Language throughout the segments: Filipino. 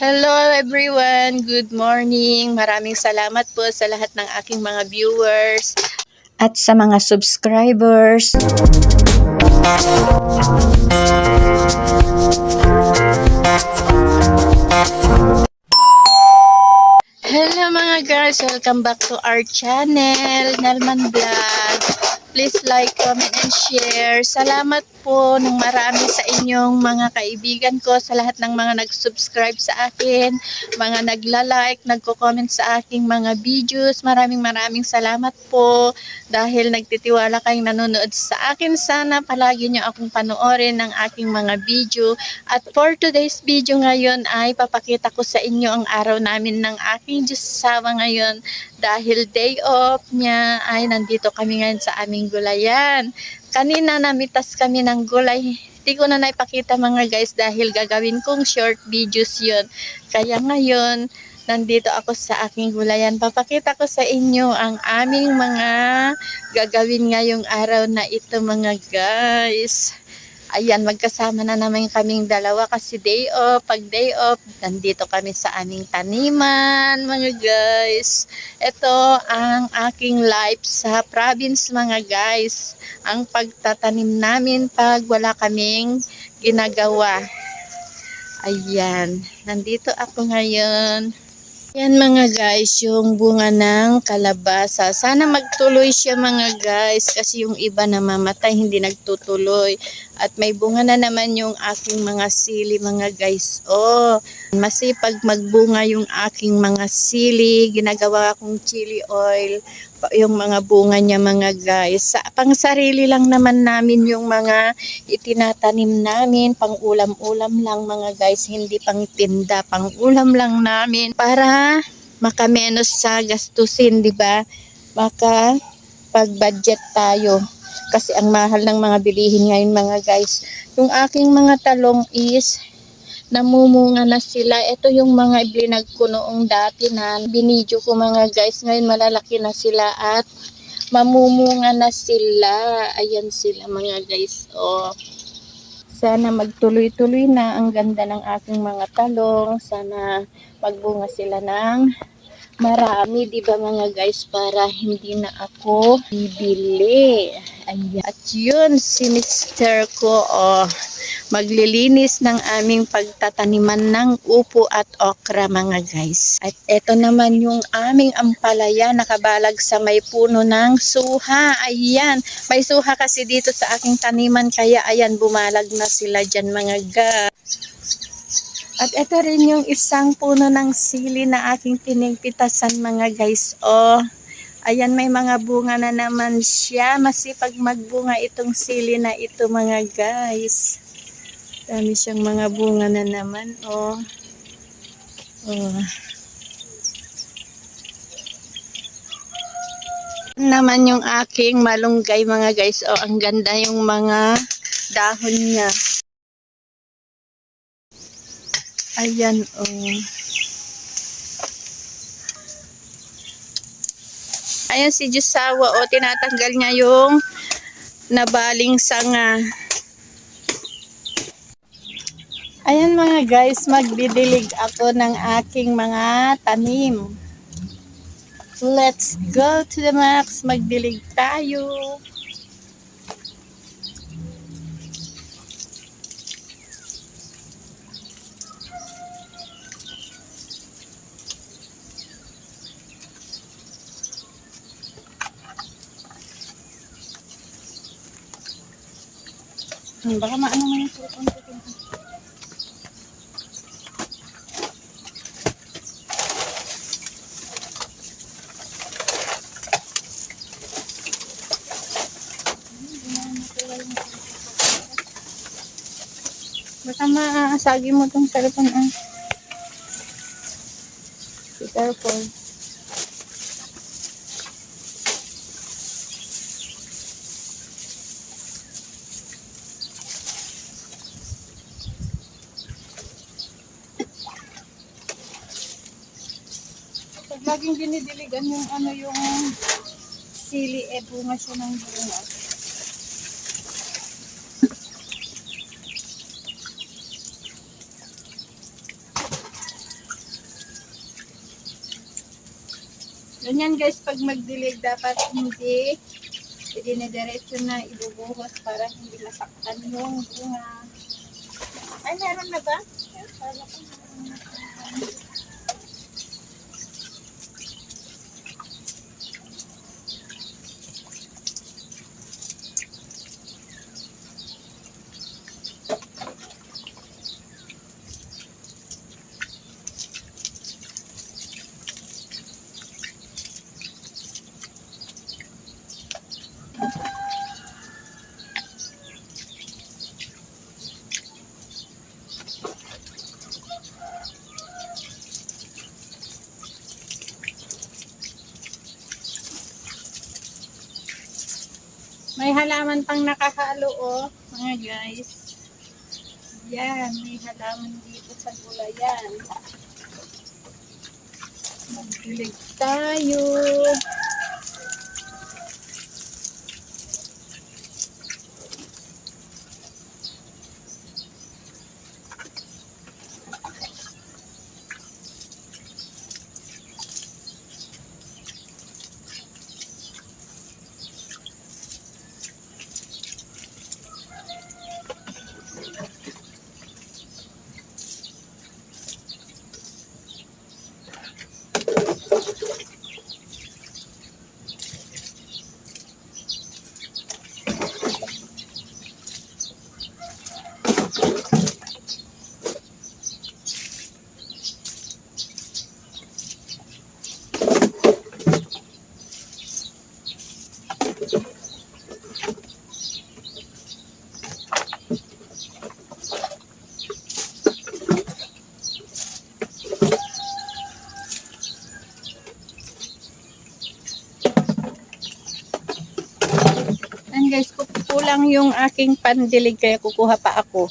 Hello everyone! Good morning! Maraming salamat po sa lahat ng aking mga viewers at sa mga subscribers. Hello mga guys! Welcome back to our channel, Nelman Vlog. Please like, comment, and share. Salamat po ng marami sa inyong mga kaibigan ko, sa lahat ng mga nag-subscribe sa akin, mga nagla-like, nagko-comment sa aking mga videos. Maraming maraming salamat po dahil nagtitiwala kayong nanonood sa akin. Sana palagi nyo akong panoorin ng aking mga video. At for today's video ngayon ay papakita ko sa inyo ang araw namin ng aking Diyos ngayon dahil day off niya ay nandito kami ngayon sa aming gulayan. Kanina namitas kami ng gulay. Hindi ko na naipakita mga guys dahil gagawin kong short videos yun. Kaya ngayon, nandito ako sa aking gulayan. Papakita ko sa inyo ang aming mga gagawin ngayong araw na ito mga guys. Ayan, magkasama na naman kaming dalawa kasi day off. Pag day off, nandito kami sa aming taniman, mga guys. Ito ang aking life sa province, mga guys. Ang pagtatanim namin pag wala kaming ginagawa. Ayan, nandito ako ngayon. Yan mga guys, yung bunga ng kalabasa. Sana magtuloy siya mga guys kasi yung iba namamatay, hindi nagtutuloy. At may bunga na naman yung aking mga sili mga guys. Oh, masipag magbunga yung aking mga sili. Ginagawa akong chili oil. Yung mga bunga niya mga guys. Sa, pang sarili lang naman namin yung mga itinatanim namin. Pang ulam-ulam lang mga guys. Hindi pang tinda. Pang ulam lang namin. Para makamenos sa gastusin, di ba? Maka pag-budget tayo. Kasi ang mahal ng mga bilihin ngayon mga guys. Yung aking mga talong is namumunga na sila. Ito yung mga iblinag ko noong dati na binidyo ko mga guys. Ngayon malalaki na sila at mamumunga na sila. Ayan sila mga guys. Oh. Sana magtuloy-tuloy na ang ganda ng aking mga talong. Sana magbunga sila ng marami, di ba mga guys, para hindi na ako bibili. Ayan. At yun, si Mr. ko, oh, maglilinis ng aming pagtataniman ng upo at okra mga guys. At eto naman yung aming ampalaya nakabalag sa may puno ng suha. Ayan, may suha kasi dito sa aking taniman kaya ayan bumalag na sila dyan mga guys. At ito rin yung isang puno ng sili na aking pinigpitasan mga guys. Oh, ayan may mga bunga na naman siya. Masipag magbunga itong sili na ito mga guys. Dami siyang mga bunga na naman. Oh. Oh. Naman yung aking malunggay mga guys. Oh, ang ganda yung mga dahon niya. Ayan, oh. Ayan si Jusawa, oh, tinatanggal niya yung nabaling sanga. Ayan mga guys, magdidilig ako ng aking mga tanim. Let's go to the max, magdilig tayo. Hmm, baka maano mo yung Baka maasagi mo tong cellphone ah. Be careful. Pag laging dinidiligan yung ano yung sili, eh bunga siya ng bunga. Ganyan guys, pag magdilig dapat hindi idinidiretso na ibubuhos para hindi masaktan yung bunga. Ay, meron na ba? Ko meron na. May halaman pang nakahalo oh, mga guys. Yan, may halaman dito sa gulayan. Magdilig tayo. And guys, kulang yung aking pandilig kaya kukuha pa ako.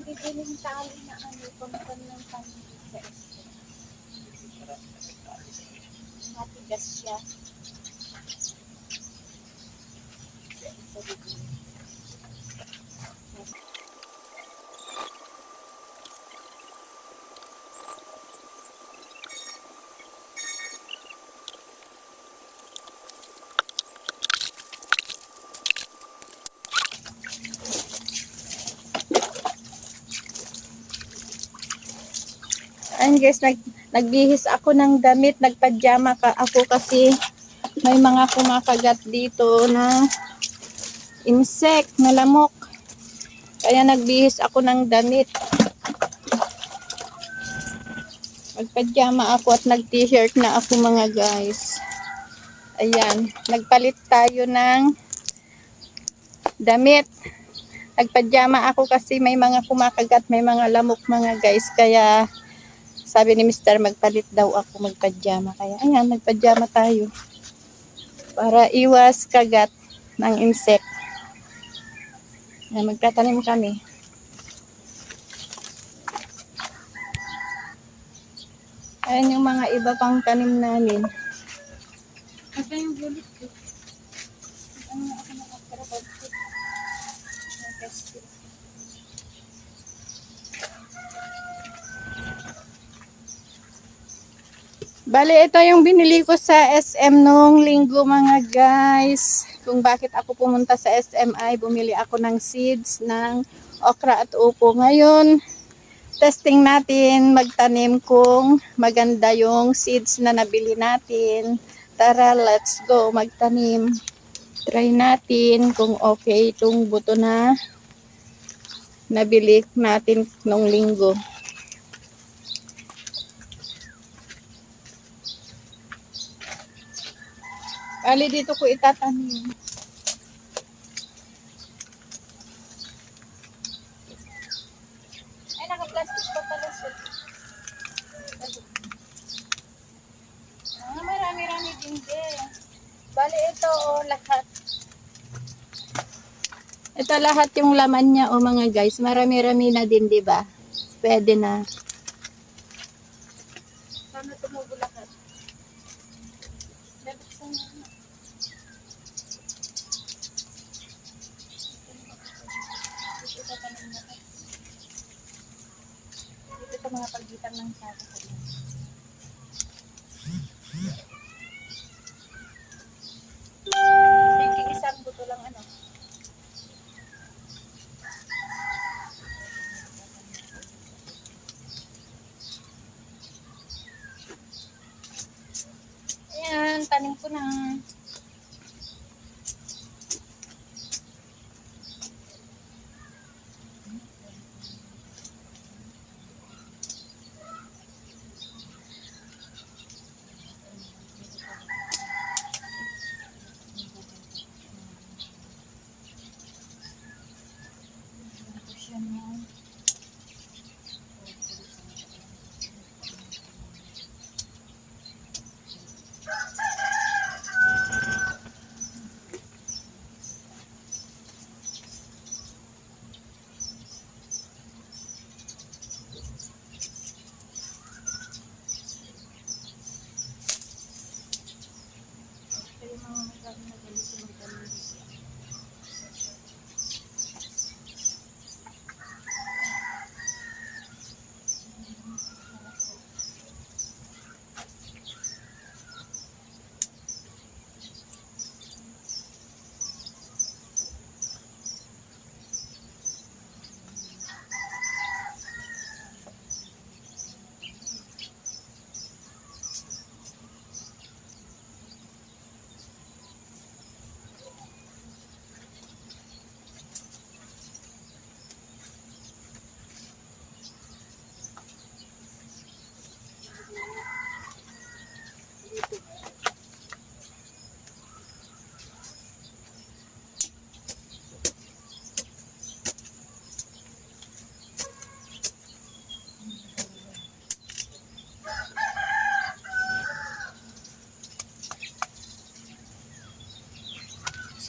Nabibiling tali na ano, pampan ng panigit sa este. Matigas siya. Sa bibig. Guys, nag, nagbihis ako ng damit, nagpadyama ka ako kasi may mga kumakagat dito na insect, na lamok. Kaya nagbihis ako ng damit. Nagpadyama ako at nag-t-shirt na ako mga guys. Ayan, nagpalit tayo ng damit. Nagpadyama ako kasi may mga kumakagat, may mga lamok mga guys. Kaya Sabi ni Mr. magpalit daw ako magpajama. Kaya ayan, magpajama tayo. Para iwas kagat ng insect. Ayan, magtatanim kami. Ayan yung mga iba pang tanim namin. Ito yung bulit ko. Ano ako nakakarabag ko? Nakakarabag. Bale, ito yung binili ko sa SM nung linggo mga guys. Kung bakit ako pumunta sa SM ay bumili ako ng seeds ng okra at upo. Ngayon, testing natin magtanim kung maganda yung seeds na nabili natin. Tara, let's go magtanim. Try natin kung okay itong buto na nabili natin nung linggo. Bali dito ko itatanim. Ay, naka-plastic pa pala siya. Ah, marami-rami din din. Bali ito oh, lahat. Ito lahat yung laman niya oh mga guys. Marami-rami na din, di ba? Pwede na.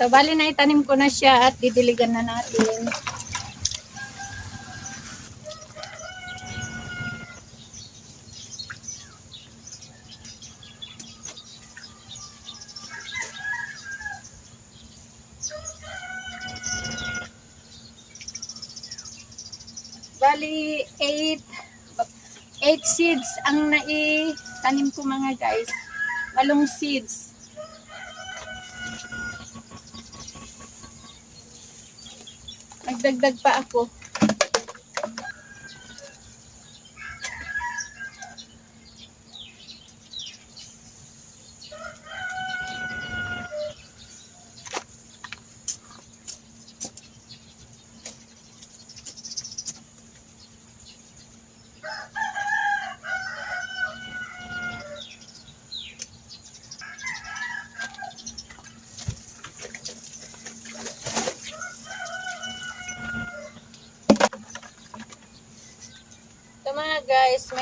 So, bali na itanim ko na siya at didiligan na natin. Bali, 8 8 seeds ang naitanim ko mga guys. Walong seeds. Nagdagdag pa ako.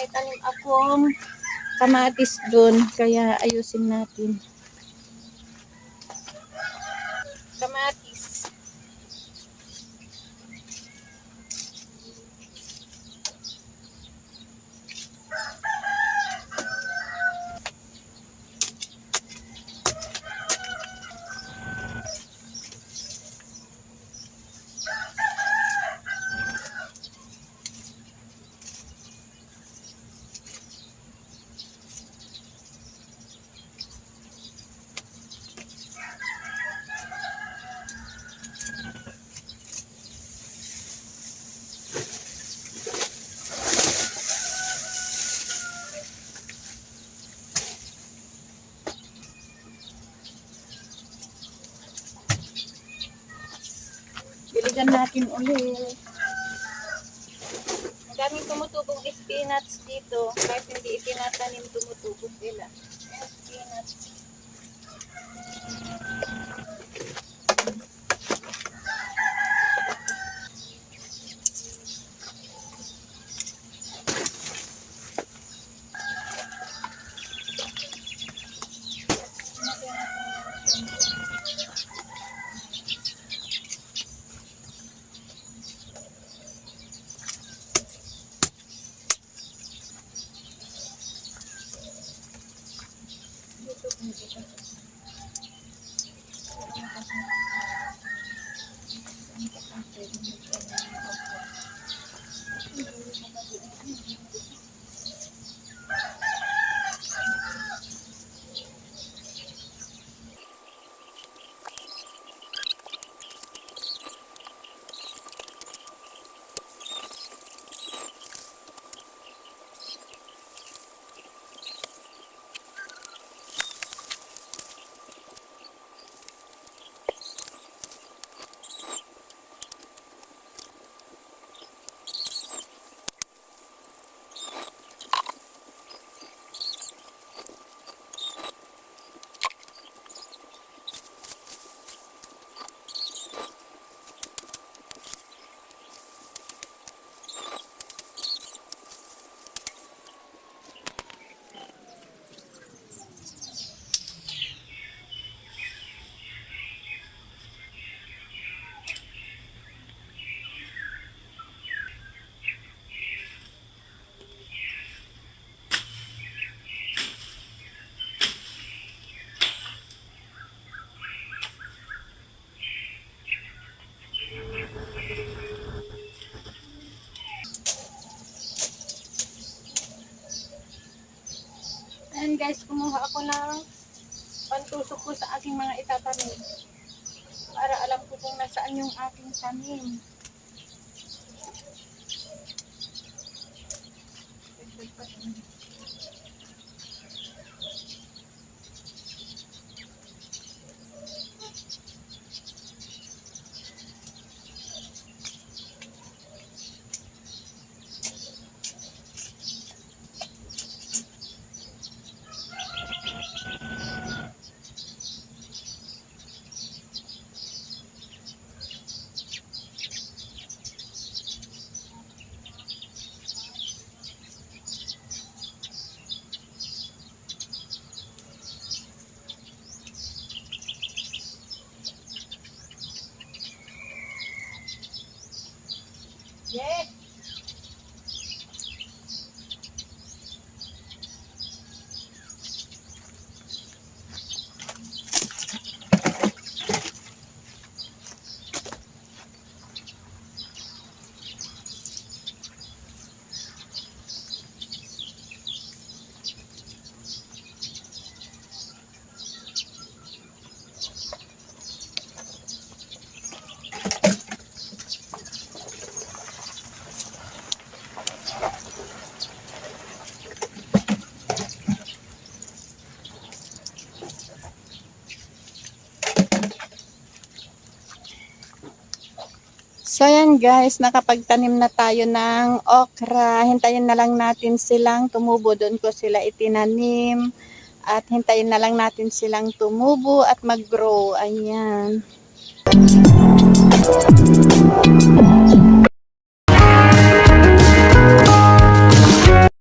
May tanim akong kamatis doon. Kaya ayusin natin. Kamatis. Natin ulit. Ang daming tumutubong spinach dito. Kahit hindi itinatanim, tumutubog sila. Guys, kumuha ako ng pantusok ko sa aking mga itatanim. Para alam ko kung nasaan yung aking tanim. Yeah. So yan guys, nakapagtanim na tayo ng okra. Hintayin na lang natin silang tumubo. Doon ko sila itinanim. At hintayin na lang natin silang tumubo at mag-grow. Ayan.